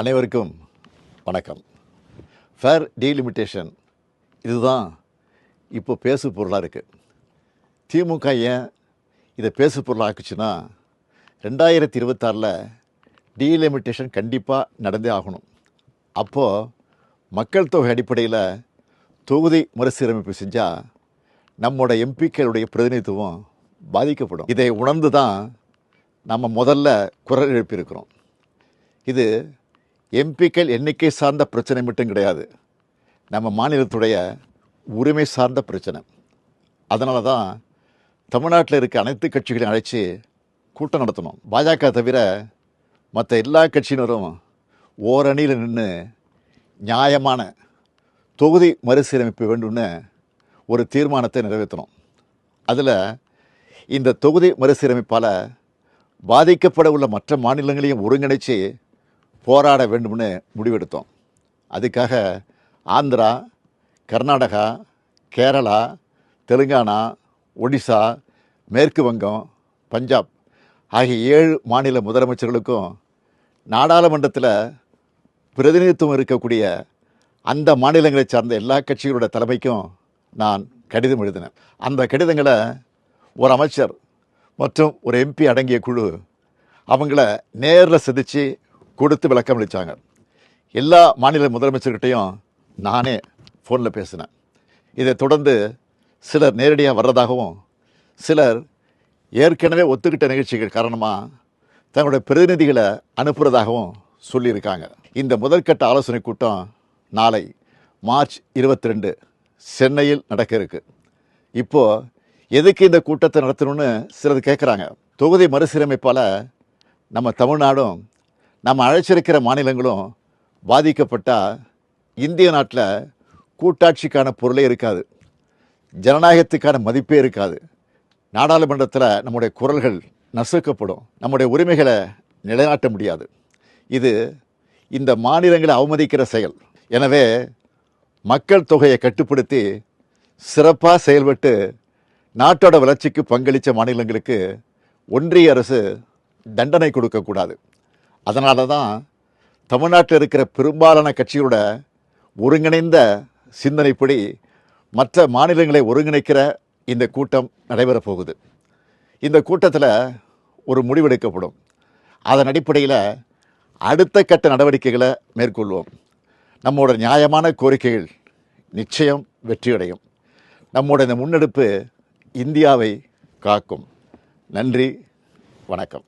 அனைவருக்கும் வணக்கம். Fair delimitation இதுதான் இப்போ பேசு பொருளாக இருக்குது திமுக ஏன் இதை பேசு பொருளாக ஆக்குச்சுன்னா ரெண்டாயிரத்தி இருபத்தாறில் டீலிமிட்டேஷன் கண்டிப்பாக நடந்தே ஆகணும். அப்போது மக்கள் தொகை அடிப்படையில் தொகுதி மறுசீரமைப்பு செஞ்சால் நம்மோட எம்பிக்களுடைய பிரதிநிதித்துவம் பாதிக்கப்படும். இதை உணர்ந்து தான் நம்ம முதல்ல குரல் எழுப்பியிருக்கிறோம். இது எம்பிக்கள் எண்ணிக்கை சார்ந்த பிரச்சனை மட்டும் கிடையாது. நம்ம மாநிலத்துடைய உரிமை சார்ந்த பிரச்சனை. அதனால தான் தமிழ்நாட்டில் இருக்க அனைத்து கட்சிகளையும் அழைச்சி கூட்டம் நடத்தணும். பாஜக தவிர மற்ற எல்லா கட்சியினரும் ஓரணியில் நின்று நியாயமான தொகுதி மறுசீரமைப்பு வேண்டும்னு ஒரு தீர்மானத்தை நிறைவேற்றணும். அதில் இந்த தொகுதி மறுசீரமைப்பால் பாதிக்கப்பட உள்ள மற்ற மாநிலங்களையும் ஒருங்கிணைச்சு போராட வேண்டும்னு முடிவெடுத்தோம். அதுக்காக ஆந்திரா கர்நாடகா கேரளா தெலுங்கானா ஒடிசா மேற்கு வங்கம் பஞ்சாப் ஆகிய ஏழு மாநில முதலமைச்சர்களுக்கும் நாடாளுமன்றத்தில் பிரதிநிதித்துவம் இருக்கக்கூடிய அந்த மாநிலங்களை சார்ந்த எல்லா கட்சிகளோட தலைமைக்கும் நான் கடிதம் எழுதினேன். அந்த கடிதங்களை ஒரு அமைச்சர் மற்றும் ஒரு எம்பி அடங்கிய குழு அவங்கள நேரில் சந்தித்து கொடுத்து விளக்கம் அளித்தாங்க எல்லா மாநில முதலமைச்சர்கிட்டையும் நானே ஃபோனில் பேசினேன். இதை தொடர்ந்து சிலர் நேரடியாக வர்றதாகவும் சிலர் ஏற்கனவே ஒத்துக்கிட்ட நிகழ்ச்சிகள் காரணமாக தங்களுடைய பிரதிநிதிகளை அனுப்புகிறதாகவும் சொல்லியிருக்காங்க. இந்த முதற்கட்ட ஆலோசனை கூட்டம் நாளை மார்ச் இருபத்தி ரெண்டு சென்னையில் நடக்க இருக்கு. இப்போது எதுக்கு இந்த கூட்டத்தை நடத்தணும்னு சிலர் கேட்குறாங்க தொகுதி மறுசீரமைப்பால் நம்ம தமிழ்நாடும் நம்ம அழைச்சிருக்கிற மாநிலங்களும் பாதிக்கப்பட்டால் இந்திய நாட்டில் கூட்டாட்சிக்கான பொருளே இருக்காது. ஜனநாயகத்துக்கான மதிப்பே இருக்காது. நாடாளுமன்றத்தில் நம்முடைய குரல்கள் நசுக்கப்படும். நம்முடைய உரிமைகளை நிலைநாட்ட முடியாது. இது இந்த மாநிலங்களை அவமதிக்கிற செயல். எனவே மக்கள் தொகையை கட்டுப்படுத்தி சிறப்பாக செயல்பட்டு நாட்டோட வளர்ச்சிக்கு பங்களித்த மாநிலங்களுக்கு ஒன்றிய அரசு தண்டனை கொடுக்கக்கூடாது அதனால தான் தமிழ்நாட்டில் இருக்கிற பெரும்பாலான கட்சிகளோட ஒருங்கிணைந்த சிந்தனைப்படி மற்ற மாநிலங்களை ஒருங்கிணைக்கிற இந்த கூட்டம் நடைபெறப் போகுது. இந்த கூட்டத்தில் ஒரு முடிவெடுக்கப்படும். அதன் அடிப்படையில் அடுத்த கட்ட நடவடிக்கைகளை மேற்கொள்வோம். நம்மோட நியாயமான கோரிக்கைகள் நிச்சயம் வெற்றியடையும். நம்மோட இந்த முன்னெடுப்பு இந்தியாவை காக்கும். நன்றி வணக்கம்.